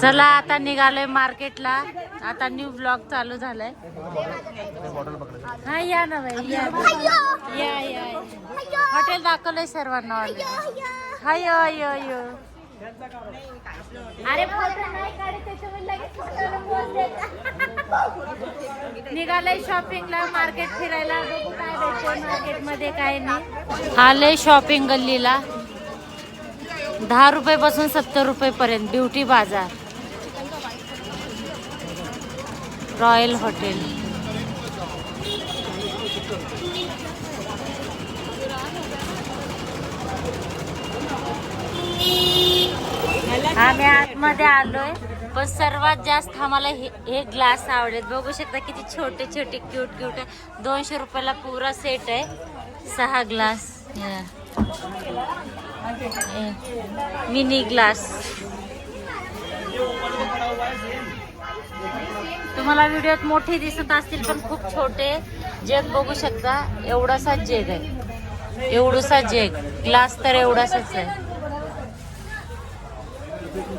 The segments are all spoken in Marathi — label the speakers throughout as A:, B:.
A: चला आता निघालोय मार्केटला. आता न्यू ब्लॉग चालू झालाय. हा या ना बाई या. या या हॉटेल दाखवलंय सर्वांना ऑलरेडी हाय अय अय अरे निघालय शॉपिंगला मार्केट फिरायला. बघू काय भेटतंय मार्केटमध्ये काय नाही. आलंय शॉपिंग गल्लीला. दहा रुपये पासून सत्तर रुपये पर्यंत ब्युटी बाजार. रॉयल हॉटेल आम्ही आतमध्ये आलोय. पण सर्वात जास्त आम्हाला हे ग्लास आवडेल बघू शकता किती छोटे छोटे क्यूट क्यूट आहे. दोनशे रुपयाला पुरा सेट आहे. सहा ग्लास मिनी ग्लास तुम्हाला व्हिडिओत मोठे दिसत असतील पण खूप छोटे. जग बघू शकता एवढासा जग आहे. एवढूसा जग. ग्लास तर एवढासाच आहे.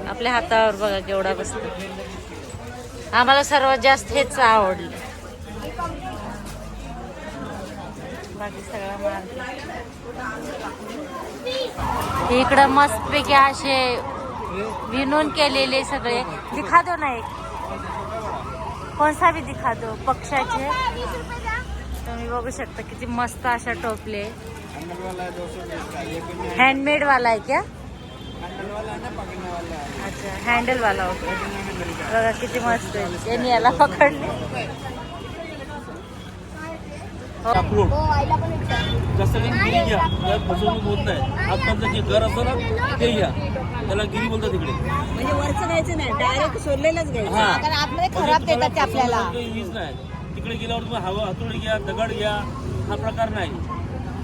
A: आपल्या हातावर बघा केवढा बसतो. आम्हाला सर्वात जास्त हेच आवडलं. बाकी सगळं मार्केट इकडं मस्तपैकी असे विणून केलेले सगळे. दिखा दो ना एक. कोणसा बी दिखा दो पक्षाचे तुम्ही बघू शकता किती मस्त अशा टोपले. हँडमेड वाला आहे. क्या? अच्छा हँडल वाला होता बघा किती मस्त आहे. त्यांनी याला पकडले.
B: अप्रूव्ड जसं गिरी घ्या त्यात फसवणूक होत नाही. आजकालचं जे घर असतं ना ते घ्या. त्याला गिरी बोलतात तिकडे
C: म्हणजे वरचं घ्यायचं नाही डायरेक्ट सोडलेलंच घ्यायचं.
B: हा.
C: आपल्याला खराब देतात ते आपल्याला.
B: वीज नाही. तिकडे गेल्यावर तुम्ही हवा हातोडी घ्या दगड घ्या हा प्रकार नाही.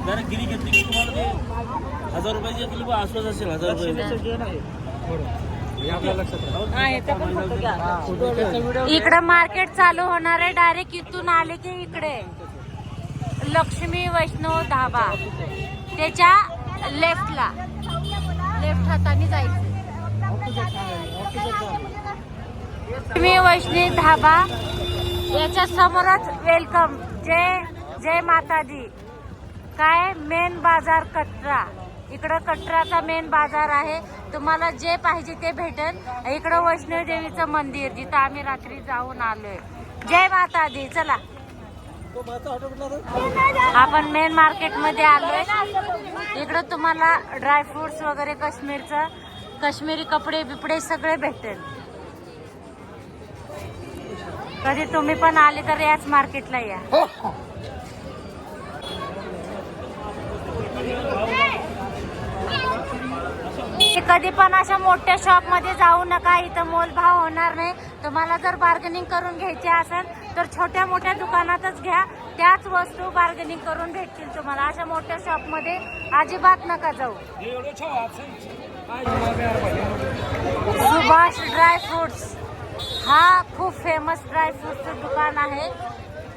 B: डायरेक्ट गिरी घेतली की तुम्हाला ते हजार रुपयाचे किलो आसपास असेल हजार रुपये.
A: इकडं मार्केट चालू होणार आहे. डायरेक्ट इथून आले की इकडे. लक्ष्मी वैष्णव धाबा. त्याच्या लेफ्टला. लेफ्ट हाताने जायचं. लक्ष्मी वैष्णव धाबा. याच्या समोरच वेलकम जय जय माता दी काय? मेन बाजार कटरा. इकडं कटराचा मेन बाजार आहे. तुम्हाला जे पाहिजे ते भेटेल. इकडं वैष्णव देवीचं मंदिर जिथं आम्ही रात्री जाऊन आलोय. जय माता दी चला. आपण मेन मार्केटमध्ये आलोय. इकडं तुम्हाला ड्रायफ्रुट्स वगैरे काश्मीरचं काश्मीरी कपडे बिपडे सगळे भेटेल. कधी तुम्ही पण आले तर याच मार्केटला या. कधी पण अशा मोठ्या शॉपमध्ये जाऊ नका. इथं मोलभाव होणार नाही. तुम्हाला जर बार्गेनिंग करून घ्यायची असेल तर छोट्या मोठ्या दुकानातच घ्या. त्याच वस्तू बार्गेनिंग करून भेटतील तुम्हाला. अशा मोठ्या शॉपमध्ये अजिबात नका जाऊ. सुभाष ड्राय फ्रुट्स हा खूप फेमस ड्राय दुकान आहे.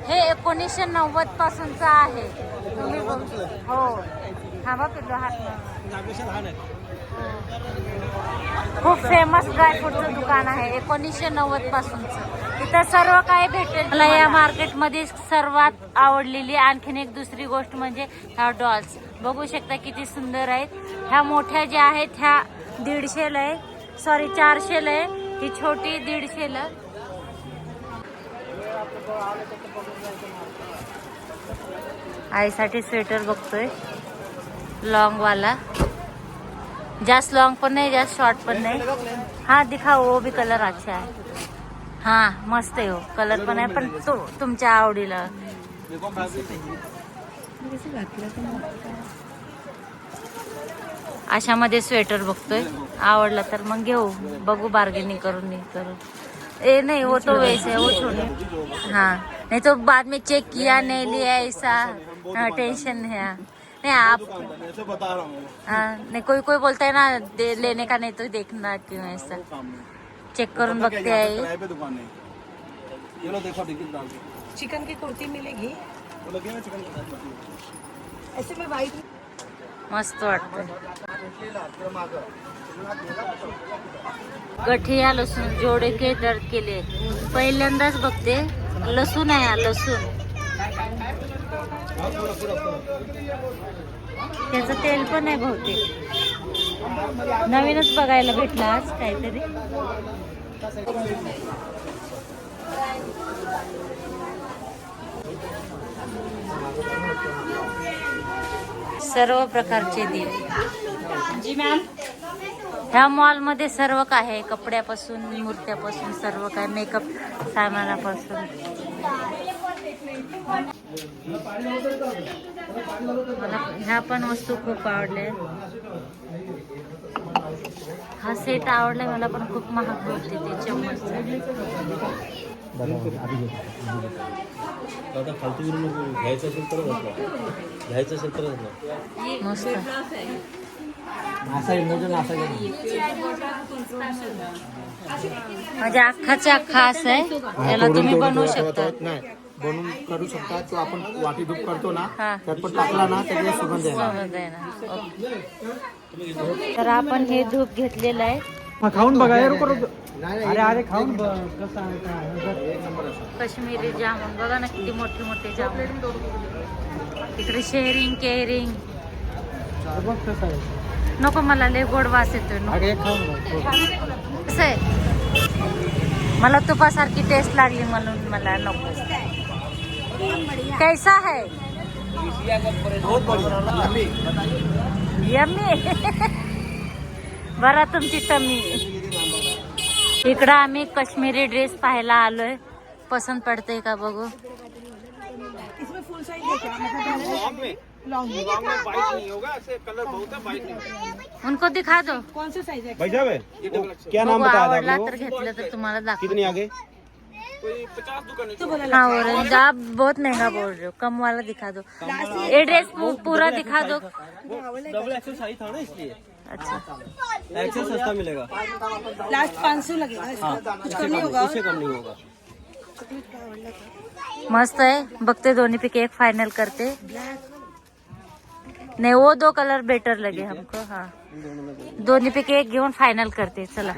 A: हे एकोणीसशे नव्वद पासूनचं आहे. तुम्ही हो. थांबा पिल्लो हात? खूप फेमस ड्रायफ्रूटचं दुकान आहे एकोणीसशे नव्वद पासूनचं. इथं सर्व काही भेटेल मला या मार्केटमध्ये सर्वात आवडलेली आणखीन एक दुसरी गोष्ट म्हणजे ह्या डॉल्स बघू शकता किती सुंदर आहेत. ह्या मोठ्या ज्या आहेत ह्या दीडशेला आहे. सॉरी चारशेला आहे. ही छोटी दीडशेला. आईसाठी स्वेटर बघतोय. लॉन्ग वाला। जास्त लॉन्ग पण नाही जास्त शॉर्ट पण नाही। हा दिखा वो भी कलर अच्छा आहे हा मस्त आहे हो कलर पण आहे पण तो तुमच्या आवडीला। अशामध्ये स्वेटर बघतोय. आवडला तर मग घेऊ. बघू बार्गेनिंग करून नाही करू ए नहीं वो तो वैसे है वो छोड़ो हाँ नहीं तो बाद में चेक किया नहीं लिया ऐसा. हाँ टेंशन है. नहीं आप
D: ऐसे बता रहा हूँ।
A: हाँ नहीं कोई कोई बोलता है ना दे, लेने का नहीं तो देखना क्यों ऐसा चेक करून
D: पता क्या
A: बघते
D: यहाँ पे
A: आहे
D: किराए पे दुकान है। ये लो देखो टिकट डाल के।
C: चिकन की कुर्ती मिलेगी।
D: तो चिकन
C: ऐसे में वाइट
A: मस्त वाटतंय
D: मागं
A: गठिया लसूण जोडे के दर्द केले पहिल्यांदाच बघते लसूण आहे हा, लसूण त्याचं तेल पण आहे बहुतेक. नवीनच बघायला भेटलं आज काहीतरी. सर्व प्रकारचे दिवे. जी मॅम ह्या मॉलमध्ये सर्व काय आहे? कपड्यापासून मूर्त्यापासून सर्व काय? मेकअप सामानापासून. मला ह्या पण वस्तू खूप आवडल्या. हा सेट आवडलाय मला पण खूप महाग होते ते चम्मच.
B: घ्यायचं असेल घ्यायचं असेल
A: मस्त. म्हणजे अख्खाच्या अख्खा असं आहे त्याला तुम्ही बनवू शकता.
E: नाही. बनवून करू शकता तो आपण वाटी धूप करतो ना
A: हा.
E: त्यात पण टाकला ना त्याच्या सुगंध येणार.
A: समज आहे ना ओके. तर आपण हे धूप घेतलेलं आहे.
E: खाऊन बघा अरे अरे खाऊन कसं
A: काश्मीरी जामून. बघा ना किती मोठे मोठे जामून. इकडे शेअरिंग केअरिंग नको मला लय गोड वास येतोय. नको. कसं आहे? मला तुपासारखी टेस्ट लागली म्हणून मला नको. कैसा है? यम्मी। बरा तुमची टमी इकडं आम्ही काश्मीरी ड्रेस पाहायला आलोय. पसंत पडते का बघू?
C: इसमें फुल साइज़ देखा
A: उनको दिखा दो.
C: कौन सा साइज़ है
E: क्या
A: बघू आवडला तर घेतलं तर तुम्हाला दाखव
E: आगे?
A: हाँ ऑरेंज आप बहुत महँगा बोल रहे हो कम वाला दिखा दो। ये ड्रेस पूरा दिखा दो।
D: डबल था ना इसलिए।
A: अच्छा।
D: एक्सेल सस्ता मिलेगा।
C: लास्ट पाँच सौ लगेगा इसका। कुछ कम नहीं होगा।
D: इससे कम नहीं होगा।
A: मस्त है बघते दोन्ही पैकी एक फाइनल करते। नहीं वो दो कलर बेटर लगे हमको हाँ। दोन्ही पे केक घेऊन फायनल करते चला।